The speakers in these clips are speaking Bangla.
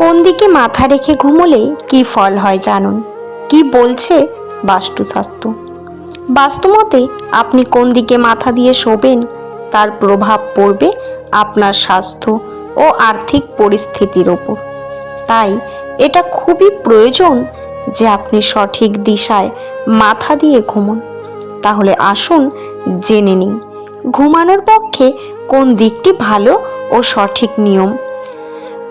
কোন দিকে মাথা রেখে ঘুমোলে কি ফল হয় জানুন? কি বলছে বাস্তুশাস্ত্র? বাস্তুমতে আপনি কোন দিকে মাথা দিয়ে শোবেন, তার প্রভাব পড়বে আপনার স্বাস্থ্য ও আর্থিক পরিস্থিতির ওপর। তাই এটা খুবই প্রয়োজন যে আপনি সঠিক দিশায় মাথা দিয়ে ঘুমুন। তাহলে আসুন জেনে নিই, ঘুমানোর পক্ষে কোন দিকটি ভালো ও সঠিক নিয়ম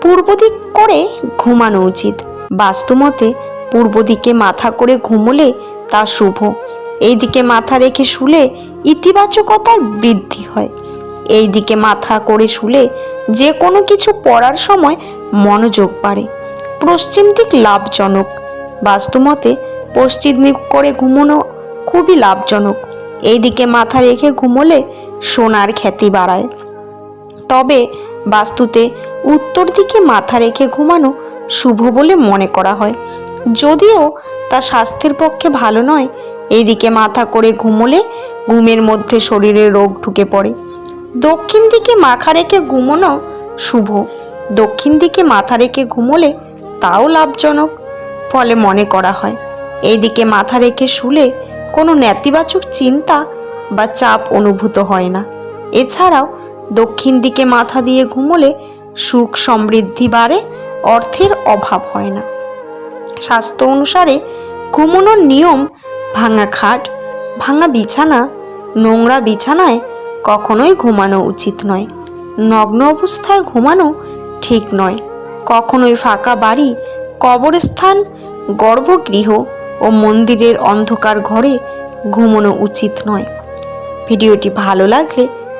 পূর্ব দিক করে ঘুমানো উচিত। বাস্তুমতে পূর্ব দিকে মাথা করে ঘুমোলে তা শুভ। এই দিকে মাথা রেখে শুলে ইতিবাচকতার বৃদ্ধি হয়। এই দিকে মাথা করে শুলে যে কোনো কিছু পড়ার সময় মনোযোগ বাড়ে। পশ্চিম দিক লাভজনক। বাস্তুমতে পশ্চিম দিক করে ঘুমোনো খুবই লাভজনক। এই দিকে মাথা রেখে ঘুমোলে সোনার খ্যাতি বাড়ায়। তবে বাস্তুতে উত্তর দিকে মাথা রেখে ঘুমানো শুভ বলে মনে করা হয়। যদিও তা স্বাস্থ্যের পক্ষে ভালো নয় এইদিকে মাথা করে ঘুমোলে ঘুমের মধ্যে শরীরে রোগ ঢুকে পড়ে। দক্ষিণ দিকে মাথা রেখে ঘুমোনো শুভ, দক্ষিণ দিকে মাথা রেখে ঘুমোলে তাও লাভজনক ফলে মনে করা হয়। এইদিকে মাথা রেখে শুলে কোনো নেতিবাচক চিন্তা বা চাপ অনুভূত হয় না। এছাড়াও দক্ষিণ দিকে মাথা দিয়ে ঘুমোলে সুখ সমৃদ্ধি বাড়ে, অর্থের অভাব হয় না। স্বাস্থ্য অনুসারে ঘুমানোর নিয়ম ভাঙা খাট, ভাঙা বিছানা, নোংরা বিছানায় কখনোই ঘুমানো উচিত নয়। নগ্ন অবস্থায় ঘুমানো ঠিক নয়। কখনোই ফাঁকা বাড়ি, কবরস্থান, গর্ভগৃহ ও মন্দিরের অন্ধকার ঘরে ঘুমানো উচিত নয়। ভিডিওটি ভালো লাগলে